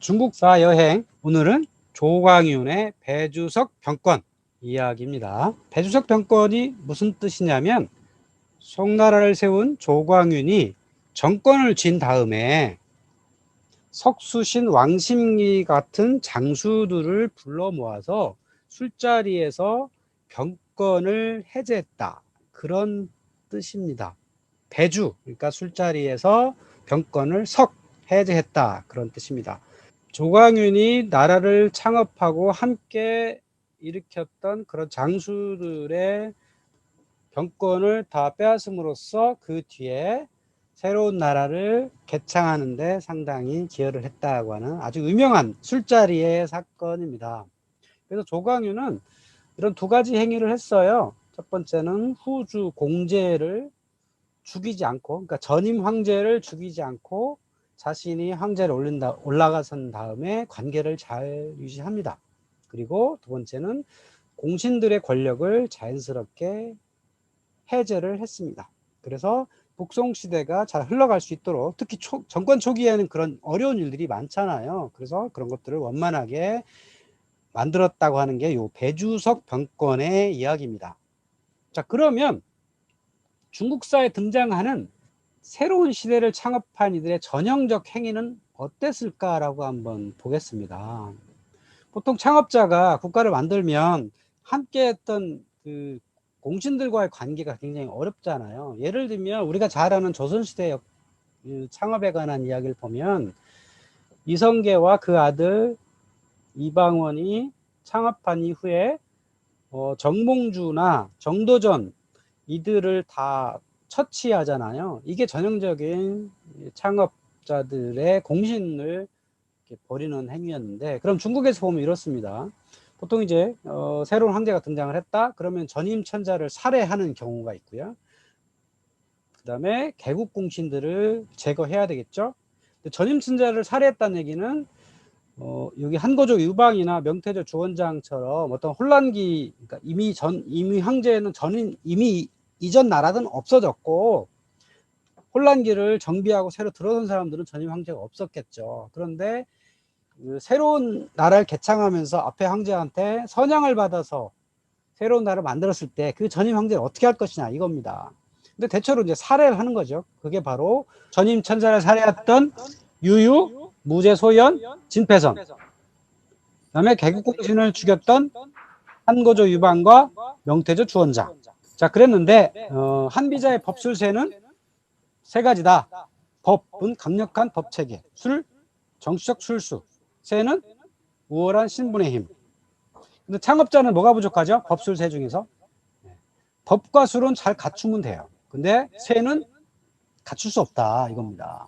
중국사 여행 오늘은 조광윤의 배주석 병권 이야기입니다. 배주석 병권이 무슨 뜻이냐면 송나라를 세운 조광윤이 정권을 쥔 다음에 석수신 왕심리 같은 장수들을 불러 모아서 술자리에서 병권을 해제했다. 그런 뜻입니다. 배주, 그러니까 술자리에서 병권을 석 해제했다. 그런 뜻입니다. 조광윤이 나라를 창업하고 함께 일으켰던 그런 장수들의 병권을 다 빼앗음으로써 그 뒤에 새로운 나라를 개창하는데 상당히 기여를 했다고 하는 아주 유명한 술자리의 사건입니다. 그래서 조광윤은 이런 두 가지 행위를 했어요. 첫 번째는 후주 공제를 죽이지 않고, 그러니까 전임 황제를 죽이지 않고 자신이 황제를 올린다, 올라가선 다음에 관계를 잘 유지합니다. 그리고 두 번째는 공신들의 권력을 자연스럽게 해제를 했습니다. 그래서 북송 시대가 잘 흘러갈 수 있도록 특히 초, 정권 초기에는 그런 어려운 일들이 많잖아요. 그래서 그런 것들을 원만하게 만들었다고 하는 게 요 배주석 병권의 이야기입니다. 자, 그러면 중국사에 등장하는 새로운 시대를 창업한 이들의 전형적 행위는 어땠을까라고 한번 보겠습니다. 보통 창업자가 국가를 만들면 함께 했던 그 공신들과의 관계가 굉장히 어렵잖아요. 예를 들면 우리가 잘 아는 조선시대 창업에 관한 이야기를 보면 이성계와 그 아들 이방원이 창업한 이후에 어, 정몽주나 정도전 이들을 다 처치하잖아요. 이게 전형적인 창업자들의 공신을 벌이는 행위였는데, 그럼 중국에서 보면 이렇습니다. 보통 이제 어, 새로운 황제가 등장을 했다. 그러면 전임 천자를 살해하는 경우가 있고요. 그 다음에 개국 공신들을 제거해야 되겠죠. 전임 천자를 살해했다는 얘기는 어, 여기 한고조 유방이나 명태조 주원장처럼 어떤 혼란기, 그러니까 이미 전 이미 황제는 전인 이미 이전 나라는 없어졌고 혼란기를 정비하고 새로 들어선 사람들은 전임 황제가 없었겠죠. 그런데 그 새로운 나라를 개창하면서 앞에 황제한테 선양을 받아서 새로운 나라를 만들었을 때 그 전임 황제를 어떻게 할 것이냐 이겁니다. 근데 대체로 이제 살해를 하는 거죠. 그게 바로 전임 천자를 살해했던 유유, 무제소연, 진패선. 그다음에 개국공신을 죽였던 한고조 유방과 명태조 주원장. 자, 그랬는데 어, 한비자의 법술세는 세 가지다. 법은 강력한 법체계, 술 정치적 술수, 세는 우월한 신분의 힘. 근데 창업자는 뭐가 부족하죠? 법술세 중에서 법과 술은 잘 갖추면 돼요. 근데 세는 갖출 수 없다 이겁니다.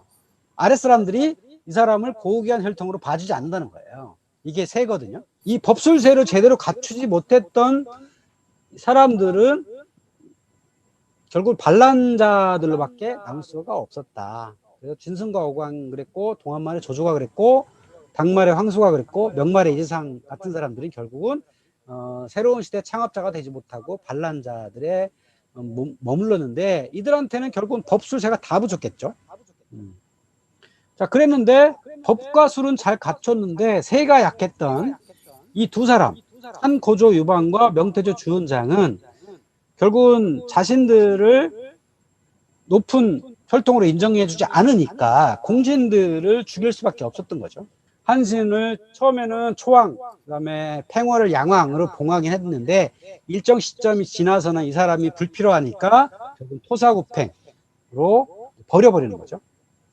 아랫 사람들이 이 사람을 고귀한 혈통으로 봐주지 않는다는 거예요. 이게 세거든요. 이 법술세를 제대로 갖추지 못했던 사람들은 결국 반란자들로밖에 남을 수가 없었다. 그래서 진승과 오광 그랬고 동한말의 조조가 그랬고 당말의 황수가 그랬고 명말의 이재상 같은 사람들이 결국은 어, 새로운 시대 창업자가 되지 못하고 반란자들의 어, 머물렀는데 이들한테는 결국은 법술세가 다 부족했죠. 음. 자 그랬는데 법과 술은 잘 갖췄는데 세가 약했던 이 두 사람 한 고조 유방과 명태조 주원장은 결국은 자신들을 높은 혈통으로 인정해주지 않으니까 공신들을 죽일 수밖에 없었던 거죠. 한신을 처음에는 초왕, 그다음에 팽월을 양왕으로 봉하긴 했는데 일정 시점이 지나서는 이 사람이 불필요하니까 토사구팽으로 버려버리는 거죠.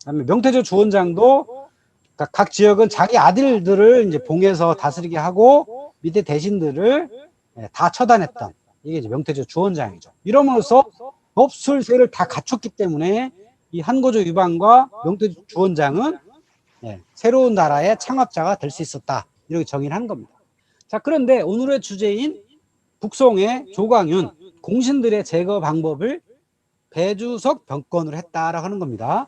그다음에 명태조 주원장도 각 지역은 자기 아들들을 이제 봉해서 다스리게 하고 밑에 대신들을 다 처단했던 이게 이제 명태조 주원장이죠. 이러면서 법술세를 다 갖췄기 때문에 이 한고조 유방과 명태조 주원장은 네, 새로운 나라의 창업자가 될 수 있었다. 이렇게 정의를 한 겁니다. 자, 그런데 오늘의 주제인 북송의 조광윤 공신들의 제거 방법을 배주석 병권으로 했다라고 하는 겁니다.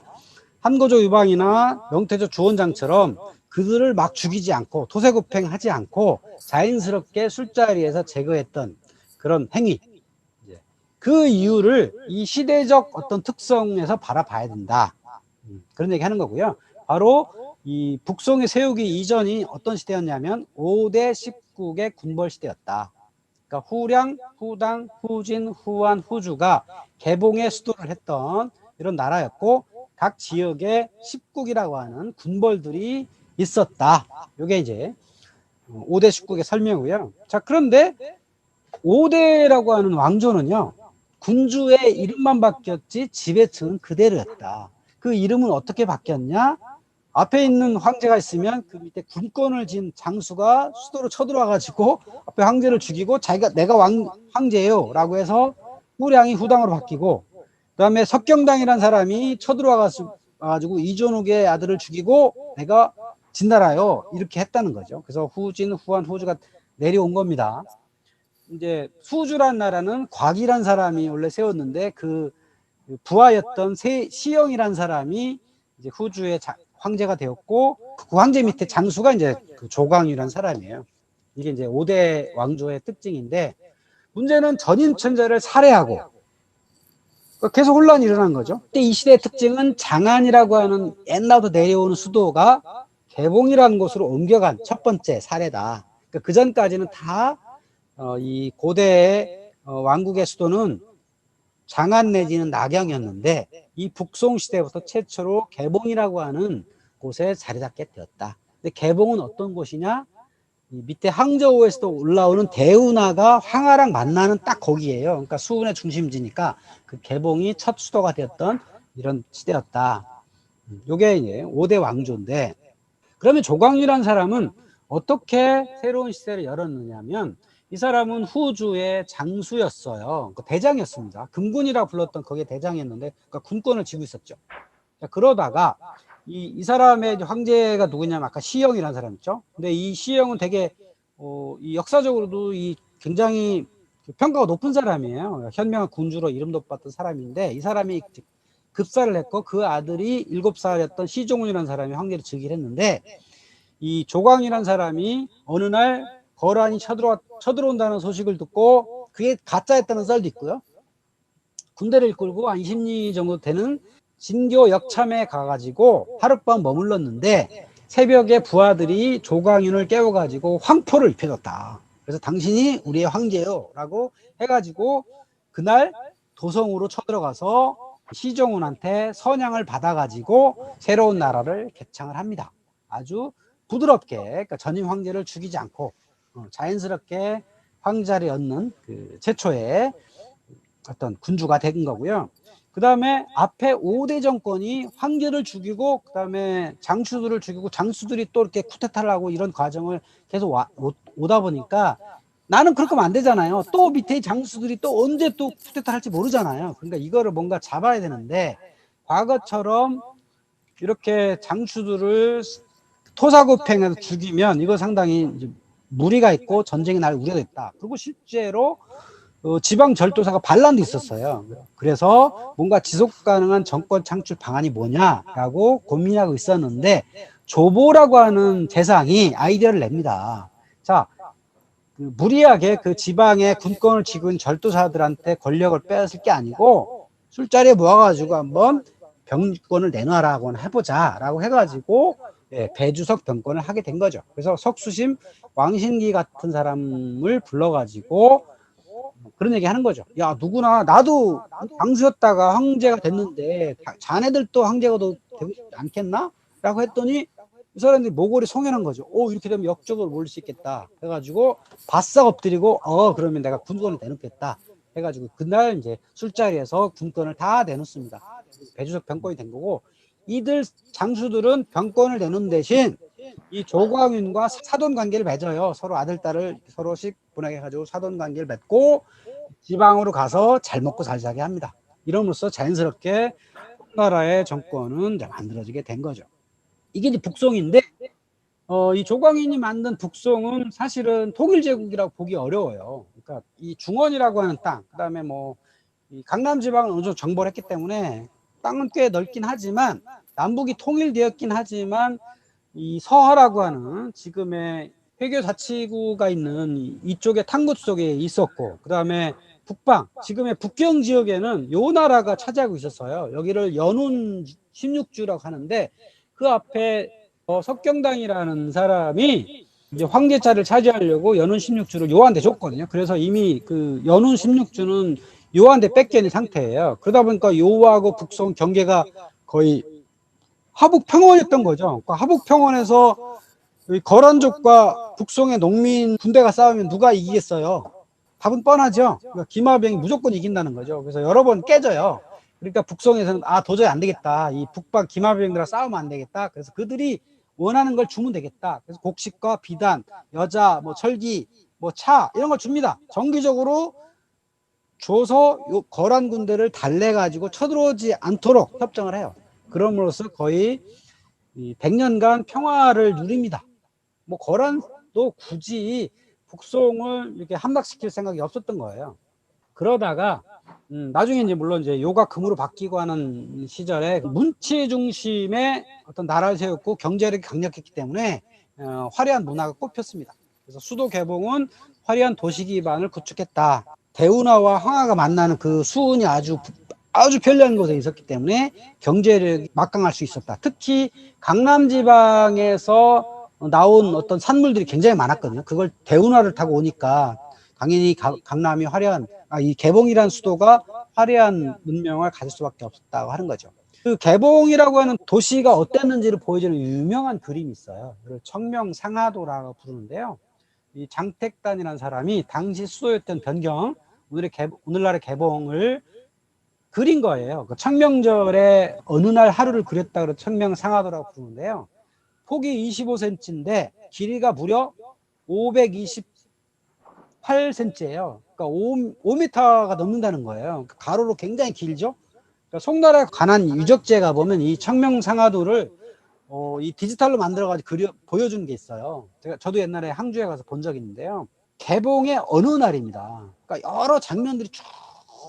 한고조 유방이나 명태조 주원장처럼 그들을 막 죽이지 않고 토세구팽하지 않고 자연스럽게 술자리에서 제거했던 그런 행위. 그 이유를 이 시대적 어떤 특성에서 바라봐야 된다. 음, 그런 얘기 하는 거고요. 바로 이 북송의 세우기 이전이 어떤 시대였냐면 5대 10국의 군벌 시대였다. 그러니까 후량, 후당, 후진, 후한, 후주가 개봉의 수도를 했던 이런 나라였고 각 지역에 10국이라고 하는 군벌들이 있었다. 이게 이제 5대 10국의 설명이고요. 자, 그런데 5대라고 하는 왕조는요. 군주의 이름만 바뀌었지 지배층은 그대로였다. 그 이름은 어떻게 바뀌었냐? 앞에 있는 황제가 있으면 그 밑에 군권을 진 장수가 수도로 쳐들어와 가지고 앞에 황제를 죽이고 자기가 내가 왕 황제예요 라고 해서 후량이 후당으로 바뀌고 그다음에 석경당이라는 사람이 쳐들어와 가지고 이존욱의 아들을 죽이고 내가 진나라요 이렇게 했다는 거죠. 그래서 후진 후한 후주가 내려온 겁니다. 이제 수주란 나라는 곽이란 사람이 원래 세웠는데 그 부하였던 세, 시영이란 사람이 이제 후주의 자, 황제가 되었고 그 황제 밑에 장수가 이제 그 조광이란 사람이에요. 이게 이제 5대 왕조의 특징인데 문제는 전임 천자를 살해하고 계속 혼란이 일어난 거죠. 그때 이 시대의 특징은 장안이라고 하는 옛날부터 내려오는 수도가 개봉이라는 곳으로 옮겨간 첫 번째 사례다. 그러니까 그 전까지는 다 어, 이 고대의 어, 왕국의 수도는 장안 내지는 낙양이었는데 이 북송 시대부터 최초로 개봉이라고 하는 곳에 자리 잡게 되었다. 근데 개봉은 어떤 곳이냐? 이 밑에 항저우에서도 올라오는 대운하가 황하랑 만나는 딱 거기에요. 그러니까 수운의 중심지니까 그 개봉이 첫 수도가 되었던 이런 시대였다. 요게 이제 5대 왕조인데 그러면 조광유라는 사람은 어떻게 새로운 시대를 열었느냐면 이 사람은 후주의 장수였어요. 그 대장이었습니다. 금군이라 불렀던 거기에 대장이었는데 그러니까 군권을 쥐고 있었죠. 자, 그러다가 이, 이 사람의 황제가 누구냐면 아까 시영이라는 사람 있죠. 근데 이 시영은 되게 어, 이 역사적으로도 이 굉장히 평가가 높은 사람이에요. 현명한 군주로 이름도 받던 사람인데 이 사람이 급사를 했고 그 아들이 일곱 살이었던 시종훈이라는 사람이 황제를 즉위를 했는데 이 조광이라는 사람이 어느 날 거란이 쳐들어 쳐들어온다는 소식을 듣고 그게 가짜였다는 썰도 있고요. 군대를 이끌고 한 20리 정도 되는 진교 역참에 가가지고 하룻밤 머물렀는데 새벽에 부하들이 조광윤을 깨워가지고 황포를 입혀줬다. 그래서 당신이 우리의 황제요 라고 해가지고 그날 도성으로 쳐들어가서 시종훈한테 선양을 받아가지고 새로운 나라를 개창을 합니다. 아주 부드럽게 그러니까 전임 황제를 죽이지 않고 어, 자연스럽게 황자를 얻는 그 최초의 어떤 군주가 된 거고요. 그 다음에 앞에 5대 정권이 황제를 죽이고 그 다음에 장수들을 죽이고 장수들이 또 이렇게 쿠데타를 하고 이런 과정을 계속 와, 오, 다 보니까 나는 그렇게 하면 안 되잖아요. 또 밑에 장수들이 또 언제 또 쿠데타 할지 모르잖아요. 그러니까 이거를 뭔가 잡아야 되는데 과거처럼 이렇게 장수들을 토사구팽해서 죽이면 이거 상당히 무리가 있고 전쟁이 날 우려가 있다. 그리고 실제로 어, 지방 절도사가 반란도 있었어요. 그래서 뭔가 지속 가능한 정권 창출 방안이 뭐냐라고 고민하고 있었는데 조보라고 하는 재상이 아이디어를 냅니다. 자, 그 무리하게 그 지방의 군권을 쥐고 있는 절도사들한테 권력을 빼앗을 게 아니고 술자리에 모아가지고 한번 병권을 내놔라고 해보자라고 해가지고 예, 배주석 병권을 하게 된 거죠. 그래서 석수심 왕신기 같은 사람을 불러가지고 그런 얘기 하는 거죠. 야, 누구나, 나도 장수였다가 황제가 됐는데, 자네들도 황제가 되고 싶지 않겠나? 라고 했더니, 이 사람들이 모골이 송연한 거죠. 오, 이렇게 되면 역적으로 몰릴 수 있겠다. 해가지고, 바싹 엎드리고, 어, 그러면 내가 군권을 내놓겠다. 해가지고, 그날 이제 술자리에서 군권을 다 내놓습니다. 배주석 병권이 된 거고, 이들 장수들은 병권을 내놓는 대신 이 조광윤과 사돈 관계를 맺어요. 서로 아들, 딸을 서로씩 보내게 가지고 사돈 관계를 맺고 지방으로 가서 잘 먹고 잘 사게 합니다. 이러므로써 자연스럽게 나라의 정권은 만들어지게 된 거죠. 이게 이제 북송인데, 어, 이 조광인이 만든 북송은 사실은 통일 제국이라고 보기 어려워요. 그러니까 이 중원이라고 하는 땅, 그 다음에 뭐, 이 강남 지방은 어느 정도 정벌 했기 때문에 땅은 꽤 넓긴 하지만 남북이 통일되었긴 하지만 이 서하라고 하는 지금의 회교 자치구가 있는 이쪽에 탕구 속에 있었고 그 다음에 북방 지금의 북경 지역에는 요 나라가 차지하고 있었어요. 여기를 연운 16주라고 하는데 그 앞에 어, 석경당이라는 사람이 이제 황제차를 차지하려고 연운 16주를 요한테 줬거든요. 그래서 이미 그 연운 16주는 요한테 뺏겨있는 상태예요. 그러다 보니까 요하고 북송 경계가 거의 하북 평원이었던 거죠. 그러니까 하북 평원에서 이 거란족과 북송의 농민 군대가 싸우면 누가 이기겠어요? 답은 뻔하죠. 그러니까 김하병이 무조건 이긴다는 거죠. 그래서 여러 번 깨져요. 그러니까 북송에서는 아 도저히 안 되겠다. 이 북방 김하병들과 싸우면 안 되겠다. 그래서 그들이 원하는 걸 주면 되겠다. 그래서 곡식과 비단, 여자, 뭐 철기, 뭐 차 이런 걸 줍니다. 정기적으로 줘서 요 거란 군대를 달래 가지고 쳐들어오지 않도록 협정을 해요. 그럼으로써 거의 이 100년간 평화를 누립니다. 뭐 거란도 굳이 북송을 이렇게 함락시킬 생각이 없었던 거예요. 그러다가 음, 나중에 이제 물론 이제 요가 금으로 바뀌고 하는 시절에 문치 중심의 어떤 나라를 세웠고 경제력이 강력했기 때문에 어, 화려한 문화가 꼽혔습니다. 그래서 수도 개봉은 화려한 도시 기반을 구축했다. 대운하와 황하가 만나는 그 수운이 아주 아주 편리한 곳에 있었기 때문에 경제력이 막강할 수 있었다. 특히 강남 지방에서 나온 어떤 산물들이 굉장히 많았거든요. 그걸 대운하를 타고 오니까 당연히 가- 강남이 화려한 아, 이 개봉이란 수도가 화려한 문명을 가질 수밖에 없었다고 하는 거죠. 그 개봉이라고 하는 도시가 어땠는지를 보여주는 유명한 그림이 있어요. 이걸 청명상하도라고 부르는데요. 이 장택단이라는 사람이 당시 수도였던 변경, 오늘의 개, 오늘날의 개봉을 그린 거예요. 그 청명절에 어느 날 하루를 그렸다 그래서 청명상하도라고 부르는데요. 폭이 25cm인데 길이가 무려 528cm예요. 그러니까 5, 5m가 넘는다는 거예요. 그러니까 가로로 굉장히 길죠. 그러니까 송나라에 관한 유적지에 가보면 이 청명상하도를 어, 이 디지털로 만들어가지고 그려, 보여주는 게 있어요. 제가, 저도 옛날에 항주에 가서 본 적이 있는데요. 개봉의 어느 날입니다. 그러니까 여러 장면들이 쭉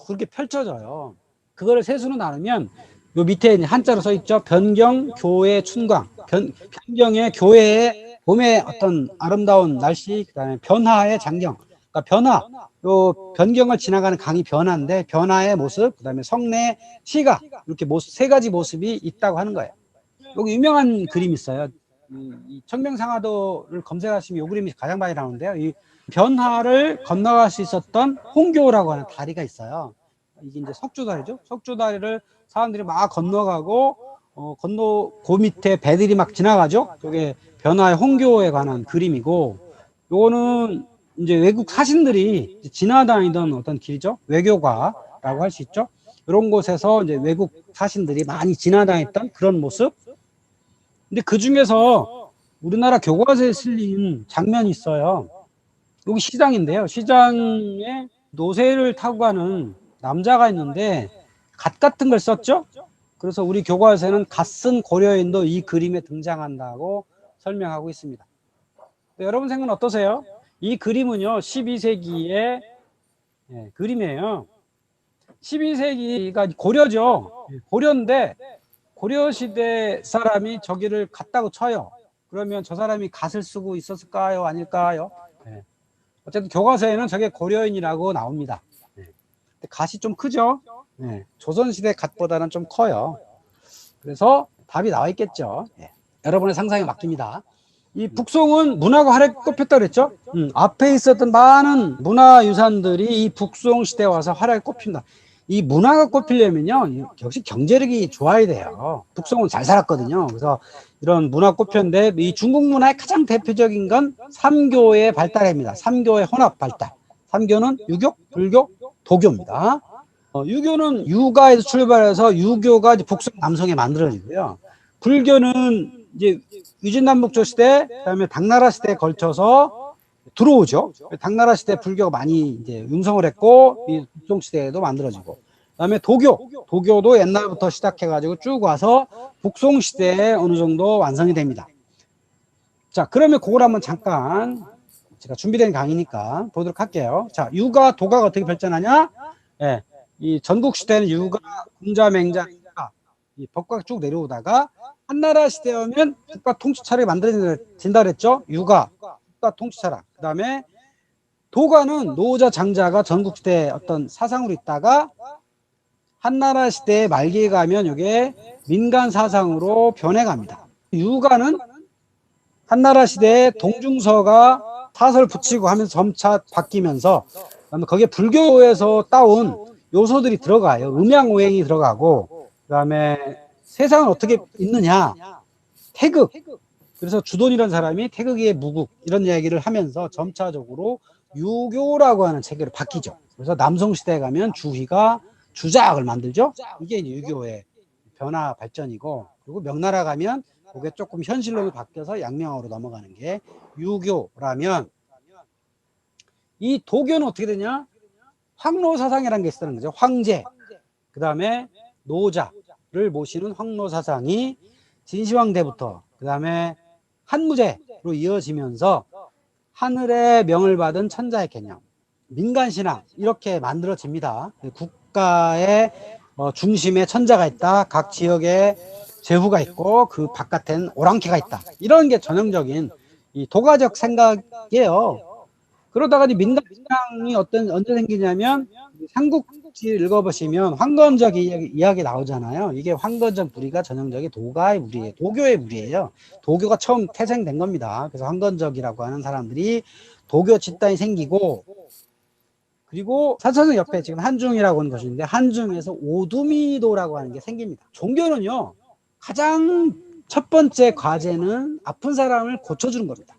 그렇게 펼쳐져요. 그거를 세수로 나누면 요 밑에 한자로 써 있죠. 변경, 교회, 춘광. 변, 변경의 교회의 봄의 어떤 아름다운 날씨, 그 다음에 변화의 장경. 그러니까 변화, 요 변경을 지나가는 강이 변화인데 변화의 모습, 그 다음에 성내 시가 이렇게 모습, 세 가지 모습이 있다고 하는 거예요. 여기 유명한 그림이 있어요. 이, 이 청명상하도를 검색하시면 이 그림이 가장 많이 나오는데요. 이 변화를 건너갈 수 있었던 홍교라고 하는 다리가 있어요. 이게 이제 석주다리죠. 석주다리를 사람들이 막 건너가고 어, 건너 그 밑에 배들이 막 지나가죠. 그게 변화의 홍교에 관한 그림이고 요거는 이제 외국 사신들이 지나다니던 어떤 길이죠. 외교가라고 할 수 있죠. 이런 곳에서 이제 외국 사신들이 많이 지나다녔던 그런 모습. 근데 그 중에서 우리나라 교과서에 실린 장면이 있어요. 여기 시장인데요. 시장에 노새를 타고 가는 남자가 있는데 갓 같은 걸 썼죠. 그래서 우리 교과서에는 갓 쓴 고려인도 이 그림에 등장한다고 설명하고 있습니다. 네, 여러분 생각은 어떠세요? 이 그림은요 12세기의 예, 그림이에요. 12세기가 고려죠. 예, 고려인데 고려 시대 사람이 저기를 갔다고 쳐요. 그러면 저 사람이 갓을 쓰고 있었을까요? 아닐까요? 예. 어쨌든 교과서에는 저게 고려인이라고 나옵니다. 예. 근데 갓이 좀 크죠? 예. 조선시대 갓보다는 좀 커요. 그래서 답이 나와 있겠죠. 예. 여러분의 상상에 맡깁니다. 이 북송은 문화가 활약 꼽혔다 그랬죠? 음, 앞에 있었던 많은 문화유산들이 이 북송 시대에 와서 활약이 꼽힌다. 이 문화가 꼽히려면요, 역시 경제력이 좋아야 돼요. 북송은 잘 살았거든요. 그래서 이런 문화 꼽혔는데 이 중국 문화의 가장 대표적인 건 삼교의 발달입니다. 삼교의 혼합 발달. 삼교는 유교, 불교, 도교입니다. 어, 유교는 유가에서 출발해서 유교가 이제 북송 남성에 만들어지고요. 불교는 이제 유진남북조 시대, 그다음에 당나라 시대에 걸쳐서 들어오죠. 당나라 시대 불교가 많이 이제 융성을 했고 이 북송 시대에도 만들어지고. 그다음에 도교, 도교도 옛날부터 시작해가지고 쭉 와서 북송 시대에 어느 정도 완성이 됩니다. 자, 그러면 그걸 한번 잠깐 제가 준비된 강의니까 보도록 할게요. 자, 유가, 도가가 어떻게 발전하냐? 예, 이 전국 시대는 유가, 군자, 맹자, 이 법과가 쭉 내려오다가 한나라 시대 오면 국가 통치차를 만들어진다 그랬죠? 유가, 국가 통치차라. 그 다음에 도가는 노자, 장자가 전국 시대 어떤 사상으로 있다가 한나라 시대 말기에 가면 이게 민간 사상으로 변해갑니다. 유가는 한나라 시대에 동중서가 사설 붙이고 하면서 점차 바뀌면서 그다음에 거기에 불교에서 따온 요소들이 들어가요. 음양오행이 들어가고 그다음에 세상은 어떻게 있느냐 태극 그래서 주돈이라는 사람이 태극의 무국 이런 이야기를 하면서 점차적으로 유교라고 하는 체계로 바뀌죠. 그래서 남성 시대에 가면 주희가 주작을 만들죠. 이게 유교의 변화 발전이고 그리고 명나라 가면 그게 조금 현실로 바뀌어서 양명으로 넘어가는 게 유교라면 이 도교는 어떻게 되냐? 황로 사상이라는 게 있다는 거죠. 황제, 그 다음에 노자를 모시는 황로 사상이 진시황대부터 그 다음에 한무제로 이어지면서 하늘의 명을 받은 천자의 개념, 민간신앙 이렇게 만들어집니다. 국가의 어, 중심에 천자가 있다. 각 지역에 제후가 있고 그 바깥엔 오랑캐가 있다. 이런 게 전형적인 이 도가적 생각이에요. 그러다가 이 민간신앙이 어떤 언제 생기냐면 삼국 지 읽어보시면 황건적 이야기, 이야기 나오잖아요. 이게 황건적 무리가 전형적인 도가의 무리예요. 도교의 무리예요. 도교가 처음 태생된 겁니다. 그래서 황건적이라고 하는 사람들이 도교 집단이 생기고 그리고 사천성 옆에 지금 한중이라고 하는 것인데 한중에서 오두미도라고 하는 게 생깁니다. 종교는요 가장 첫 번째 과제는 아픈 사람을 고쳐주는 겁니다.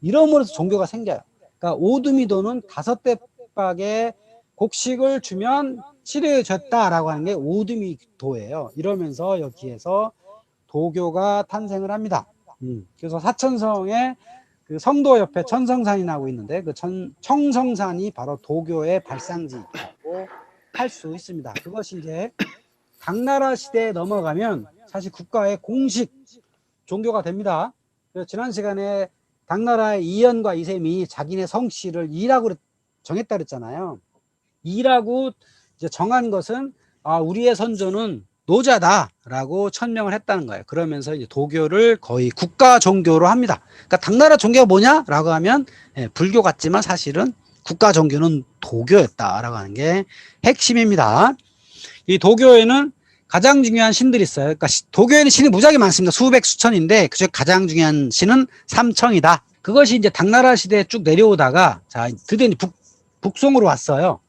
이러므로서 종교가 생겨요. 그러니까 오두미도는 다섯 대박의 곡식을 주면 치료해줬다라고 하는 게 오두미도예요. 이러면서 여기에서 도교가 탄생을 합니다. 음, 그래서 사천성에 그 성도 옆에 천성산이 나고 있는데 그 천, 청성산이 바로 도교의 발상지라고 할 수 있습니다. 그것이 이제 당나라 시대에 넘어가면 사실 국가의 공식 종교가 됩니다. 그래서 지난 시간에 당나라의 이연과 이셈이 자기네 성씨를 이라고 정했다 그랬잖아요. 이라고 이제 정한 것은 아, 우리의 선조는 노자다라고 천명을 했다는 거예요. 그러면서 이제 도교를 거의 국가 종교로 합니다. 그러니까 당나라 종교가 뭐냐라고 하면 예, 불교 같지만 사실은 국가 종교는 도교였다라고 하는 게 핵심입니다. 이 도교에는 가장 중요한 신들이 있어요. 그러니까 시- 도교에는 신이 무지하게 많습니다. 수백 수천인데 그중 가장 중요한 신은 삼청이다. 그것이 이제 당나라 시대에 쭉 내려오다가 자 드디어 북, 북송으로 왔어요.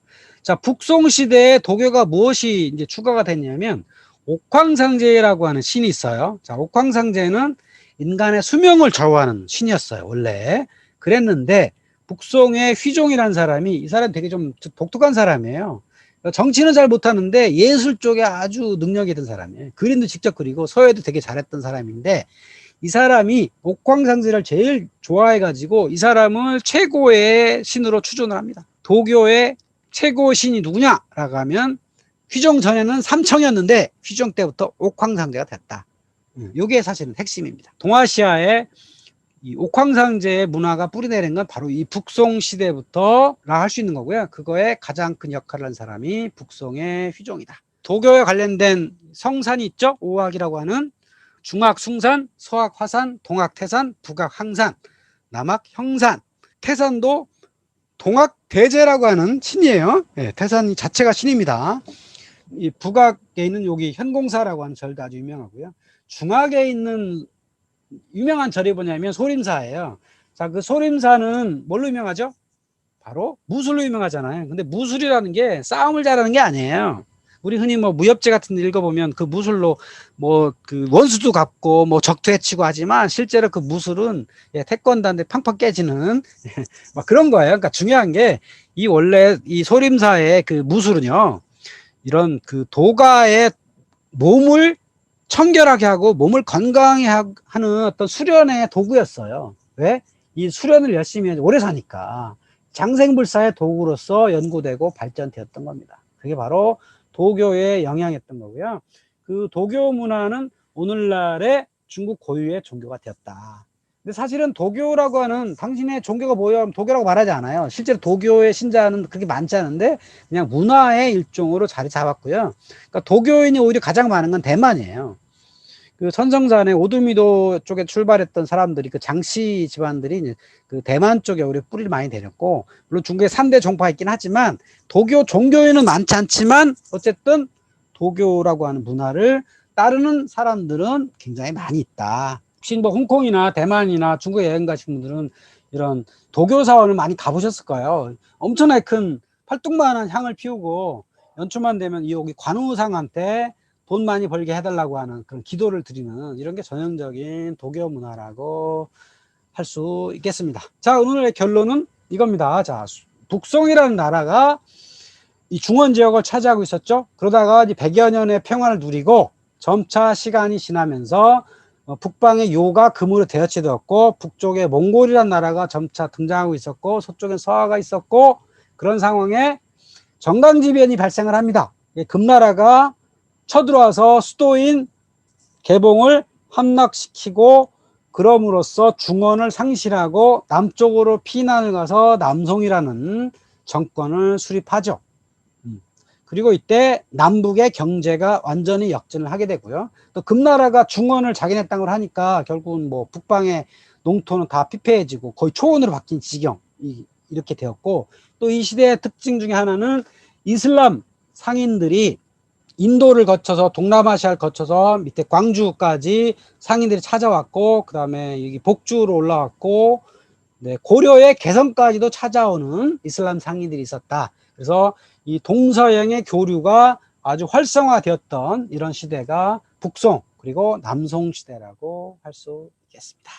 자 북송 시대에 도교가 무엇이 이제 추가가 됐냐면 옥황상제라고 하는 신이 있어요. 자 옥황상제는 인간의 수명을 좌우하는 신이었어요. 원래 그랬는데 북송의 휘종이라는 사람이 이 사람 되게 좀 독특한 사람이에요. 정치는 잘 못하는데 예술 쪽에 아주 능력이 있던 사람이에요. 그림도 직접 그리고 서예도 되게 잘했던 사람인데 이 사람이 옥황상제를 제일 좋아해가지고 이 사람을 최고의 신으로 추존을 합니다. 도교의 최고 신이 누구냐라고 하면 휘종 전에는 삼청이었는데 휘종 때부터 옥황상제가 됐다. 이게 사실은 핵심입니다. 동아시아의 이 옥황상제의 문화가 뿌리내린 건 바로 이 북송 시대부터라 할 수 있는 거고요. 그거에 가장 큰 역할을 한 사람이 북송의 휘종이다. 도교에 관련된 성산이 있죠. 오학이라고 하는 중학 숭산, 서학 화산, 동학 태산, 북학 항산, 남학 형산. 태산도 동학 대제라고 하는 신이에요. 예, 태산 자체가 신입니다. 이 북학에 있는 여기 현공사라고 하는 절도 아주 유명하고요. 중학에 있는 유명한 절이 뭐냐면 소림사예요. 자, 그 소림사는 뭘로 유명하죠? 바로 무술로 유명하잖아요. 근데 무술이라는 게 싸움을 잘하는 게 아니에요. 우리 흔히 뭐 무협지 같은 데 읽어보면 그 무술로 뭐 그 원수도 갚고 뭐 적도 해치고 하지만 실제로 그 무술은 예, 태권도인데 팡팡 깨지는 막 그런 거예요. 그러니까 중요한 게 이 원래 이 소림사의 그 무술은요. 이런 그 도가의 몸을 청결하게 하고 몸을 하- 하는 어떤 수련의 도구였어요. 왜? 이 수련을 열심히 해서 오래 사니까 장생불사의 도구로서 연구되고 발전되었던 겁니다. 그게 바로 도교의 영향이었던 거고요. 그 도교 문화는 오늘날의 중국 고유의 종교가 되었다. 근데 사실은 도교라고 하는 당신의 종교가 뭐예요? 하면 도교라고 말하지 않아요. 실제로 도교의 신자는 그렇게 많지 않은데 그냥 문화의 일종으로 자리 잡았고요. 그러니까 도교인이 오히려 가장 많은 건 대만이에요. 그 선성산의 오두미도 쪽에 출발했던 사람들이 그 장씨 집안들이 이제 그 대만 쪽에 오히려 뿌리를 많이 내렸고 물론 중국에 3대 종파가 있긴 하지만 도교 종교인은 많지 않지만 어쨌든 도교라고 하는 문화를 따르는 사람들은 굉장히 많이 있다. 혹시 뭐 홍콩이나 대만이나 중국에 여행 가신 분들은 이런 도교 사원을 많이 가보셨을 거예요. 엄청나게 큰 팔뚝만한 향을 피우고 연초만 되면 이 여기 관우상한테 돈 많이 벌게 해달라고 하는 그런 기도를 드리는 이런 게 전형적인 도교 문화라고 할 수 있겠습니다. 자, 오늘의 결론은 이겁니다. 자, 수- 북송이라는 나라가 이 중원 지역을 차지하고 있었죠. 그러다가 이제 100여 년의 평화를 누리고 점차 시간이 지나면서 어, 북방의 요가 금으로 대여치되었고 북쪽에 몽골이라는 나라가 점차 등장하고 있었고 서쪽엔 서하가 있었고 그런 상황에 정강지변이 발생을 합니다. 이 금나라가 쳐들어와서 수도인 개봉을 함락시키고 그럼으로써 중원을 상실하고 남쪽으로 피난을 가서 남송이라는 정권을 수립하죠. 음. 그리고 이때 남북의 경제가 완전히 역전을 하게 되고요. 또 금나라가 중원을 자기네 땅으로 하니까 결국은 뭐 북방의 농토는 다 피폐해지고 거의 초원으로 바뀐 지경 이- 이렇게 되었고 또 이 시대의 특징 중에 하나는 이슬람 상인들이 인도를 거쳐서 동남아시아를 거쳐서 밑에 광주까지 상인들이 찾아왔고 그 다음에 여기 복주로 올라왔고 네, 고려의 개성까지도 찾아오는 이슬람 상인들이 있었다. 그래서 이 동서양의 교류가 아주 활성화되었던 이런 시대가 북송 그리고 남송 시대라고 할 수 있겠습니다.